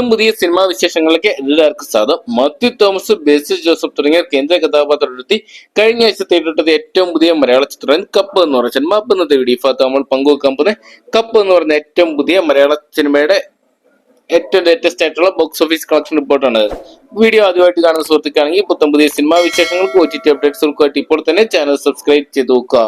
പുത്തൻ പുതിയ സിനിമാ വിശേഷങ്ങളിലേക്ക് എല്ലാവർക്കും സ്വാഗതം. മാത്യു തോമസ് ബേസിൽ ജോസഫ് തുടങ്ങിയ കേന്ദ്ര കഥാപാത്രത്തി കഴിഞ്ഞ ആഴ്ച തേടിട്ടത് ഏറ്റവും പുതിയ മലയാള ചിത്രം കപ്പ് എന്ന് പറഞ്ഞ സിനിമ അപ്പം ഇന്നത്തെ വീഡിയോ നമ്മൾ പങ്കുവെക്കാൻ പോകുന്നത് കപ്പ് എന്ന് പറഞ്ഞ ഏറ്റവും പുതിയ മലയാള സിനിമയുടെ ഏറ്റവും ലേറ്റസ്റ്റ് ആയിട്ടുള്ള ബോക്സ് ഓഫീസ് കളക്ഷൻ റിപ്പോർട്ടാണ് വീഡിയോ ആദ്യമായിട്ട് കാണുന്ന സുഹൃത്തുക്കാണെങ്കിൽ പുത്തം പുതിയ സിനിമാ വിശേഷങ്ങൾക്ക് ഒ ടി ടി അപ്ഡേറ്റ്സുകൾക്കായിട്ട് ഇപ്പോൾ തന്നെ ചാനൽ സബ്സ്ക്രൈബ് ചെയ്ത് നോക്കുക.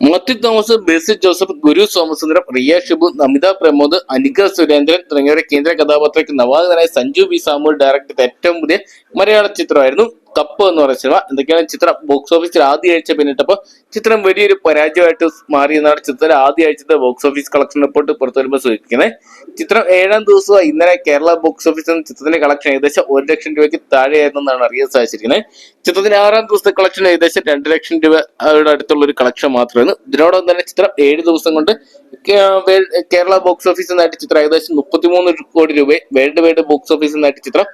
മത്യു തോമസ് ബേസി ജോസഫ് ഗുരു സോമസുന്ദരം റിയ ഷിബു നമിത പ്രമോദ് അനിക സുരേന്ദ്രൻ തുടങ്ങിയവരെ കേന്ദ്ര കഥാപാത്രയ്ക്ക് നവാഗതനായ സഞ്ജു ബി സാമുൽ ഡയറക്ടർ ഏറ്റവും പുതിയ മലയാള ചിത്രമായിരുന്നു. കപ്പ് എന്ന് പറയുന്ന സിനിമ എന്തൊക്കെയാണ് ചിത്രം? ബോക്സ് ഓഫീസിൽ ആദ്യ ആഴ്ച പിന്നിട്ടപ്പോൾ ചിത്രം വലിയൊരു പരാജയമായിട്ട് മാറി എന്നാണ് ചിത്രത്തിന്റെ ആദ്യ ആഴ്ചത്തെ ബോക്സ് ഓഫീസ് കളക്ഷൻ റിപ്പോർട്ട് പുറത്തു വരുമ്പോൾ സൂചിപ്പിക്കുന്നത്. ചിത്രം ഏഴാം ദിവസമായി ഇന്നലെ കേരള ബോക്സ് ഓഫീസിൽ നിന്ന് ചിത്രത്തിന്റെ കളക്ഷൻ ഏകദേശം ഒരു ലക്ഷം രൂപയ്ക്ക് താഴെയായിരുന്നെന്നാണ് അറിയാൻ സാധിച്ചിരിക്കുന്നത്. ചിത്രത്തിന്റെ ആറാം ദിവസത്തെ കളക്ഷൻ ഏകദേശം രണ്ട് ലക്ഷം രൂപയുടെ അടുത്തുള്ള ഒരു കളക്ഷൻ മാത്രമാണ് ഇതിനോടൊപ്പം തന്നെ ചിത്രം ഏഴ് ദിവസം കൊണ്ട് കേരള ബോക്സ് ഓഫീസിൽ നിന്നായിട്ട് ചിത്രം ഏകദേശം മുപ്പത്തിമൂന്ന് കോടി രൂപ വേൾഡ് വൈഡ് ബോക്സ് ഓഫീസിൽ നിന്നായിട്ട് ചിത്രം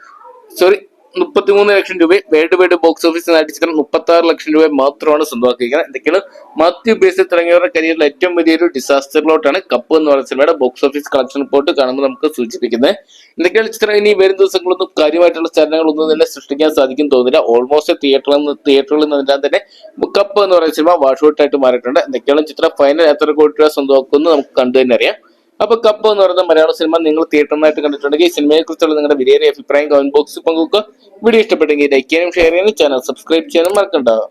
സോറി മുപ്പത്തിമൂന്ന് ലക്ഷം രൂപ വേൾഡ് വൈഡ് ബോക്സ് ഓഫീസിൽ നിന്ന് ചിത്രം മുപ്പത്തി ആറ് ലക്ഷം രൂപ മാത്രമാണ് സ്വന്തമാക്കിയിരിക്കുന്നത്. എന്തൊക്കെയാണ് മാത്യു ബേസിൽ തുടങ്ങിയവരുടെ കരിയറിൽ ഏറ്റവും വലിയൊരു ഡിസാസ്റ്ററിലോട്ടാണ് കപ്പ് എന്ന് പറയുന്ന സിനിമയുടെ ബോക്സ് ഓഫീസ് കളക്ഷൻ റിപ്പോർട്ട് കാണുമ്പോൾ നമുക്ക് സൂചിപ്പിക്കുന്നത്. എന്തൊക്കെയാണ് ചിത്രം ഇനി വരും ദിവസങ്ങളൊന്നും കാര്യമായിട്ടുള്ള ചലനങ്ങളൊന്നും തന്നെ സൃഷ്ടിക്കാൻ സാധിക്കും തോന്നില്ല ഓൾമോസ്റ്റ് തിയേറ്ററിൽ നിന്ന് തിയേറ്ററിൽ നിന്നെല്ലാം തന്നെ കപ്പ് എന്ന് പറയുന്ന സിനിമ വാഷ് ഔട്ട് ആയിട്ട് മാറിയിട്ടുണ്ട്. എന്തൊക്കെയാണ് ചിത്രം ഫൈനൽ എത്ര കോടി രൂപ സ്വന്തമാക്കുമെന്ന് നമുക്ക് കണ്ടു തന്നെ അറിയാം. അപ്പൊ കപ്പ് എന്ന് പറയുന്ന മലയാള സിനിമ നിങ്ങൾ തിയേറ്ററിനായിട്ട് കണ്ടിട്ടുണ്ടെങ്കിൽ ഈ സിനിമയെ കുറിച്ചുള്ള നിങ്ങളുടെ വിലയേറിയ അഭിപ്രായം കമന്റ് ബോക്സിൽ പങ്കുവെക്കുക. വീഡിയോ ഇഷ്ടപ്പെട്ടെങ്കിൽ ലൈക്ക് ചെയ്യാനും ഷെയർ ചെയ്യാനും ചാനൽ സബ്സ്ക്രൈബ് ചെയ്യാനും മറക്കണ്ടാവും